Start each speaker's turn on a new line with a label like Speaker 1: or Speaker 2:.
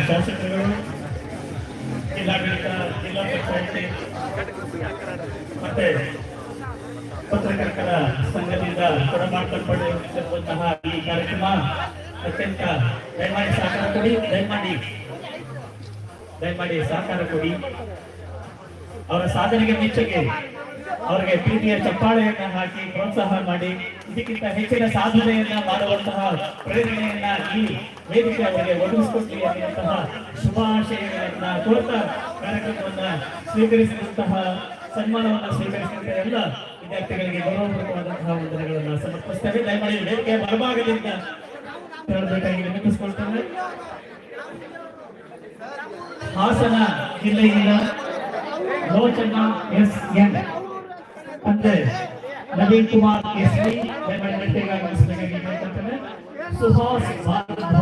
Speaker 1: ಶಾಸಕರುಗಳು ಜಿಲ್ಲಾಡಳಿತ ಜಿಲ್ಲಾ ಮತ್ತೆ ಪತ್ರಕರ್ತರ ಸಂಘದಿಂದ ಕೊಡಮಾಡ್ಕೊಳ್ಪಟ್ಟಿರುವಂತಹ ಈ ಕಾರ್ಯಕ್ರಮ ಅತ್ಯಂತ ದಯಮಾಡಿ ಸಹಕಾರ ಕೊಡಿ ದಯಮಾಡಿ ದಯಮಾಡಿ ಸಹಕಾರ ಕೊಡಿ ಅವರ ಸಾಧನೆಗೆ ಮೆಚ್ಚುಗೆ ಅವರಿಗೆ ಪ್ರೀತಿಯ ಚಪ್ಪಾಳೆಯನ್ನ ಹಾಕಿ ಪ್ರೋತ್ಸಾಹ ಮಾಡಿ, ಇದಕ್ಕಿಂತ ಹೆಚ್ಚಿನ ಸಾಧನೆಯನ್ನ ಮಾಡುವಂತಹ ಪ್ರೇರಣೆಯನ್ನ ಈ ವೇದಿಕೆ ಅವರಿಗೆ ಒದಗಿಸಿಕೊಟ್ಟಿ ಅನ್ನುವಂತಹ ಶುಭಾಶಯಗಳನ್ನ ಕೋರ್ತಾ ಕಾರ್ಯಕ್ರಮವನ್ನ ಸ್ವೀಕರಿಸಿದಂತಹ ಸನ್ಮಾನವನ್ನ ಸ್ವೀಕರಿಸಿದಂತ ಎಲ್ಲ ವಿದ್ಯಾರ್ಥಿಗಳಿಗೆ ಗೌರವಪೂರ್ವಕವಾದಂತಹ ವಂದನೆಗಳನ್ನ ಸಮರ್ಪಿಸ್ತೇವೆ. ದಯಮಾಡಿ ವೇದಿಕೆಯ ಬಲಭಾಗದಿಂದ ತೆರಳಬೇಕಾಗಿ ನೆನಪಿಸಿಕೊಳ್ತೇವೆ ಹಾಸನ ಜಿಲ್ಲೆಯಿಂದ ಲೋಚನ ಎಸ್ ಎನ್ अंदर नवीन कुमार केसरी बैडमिंटन का सुशास भारत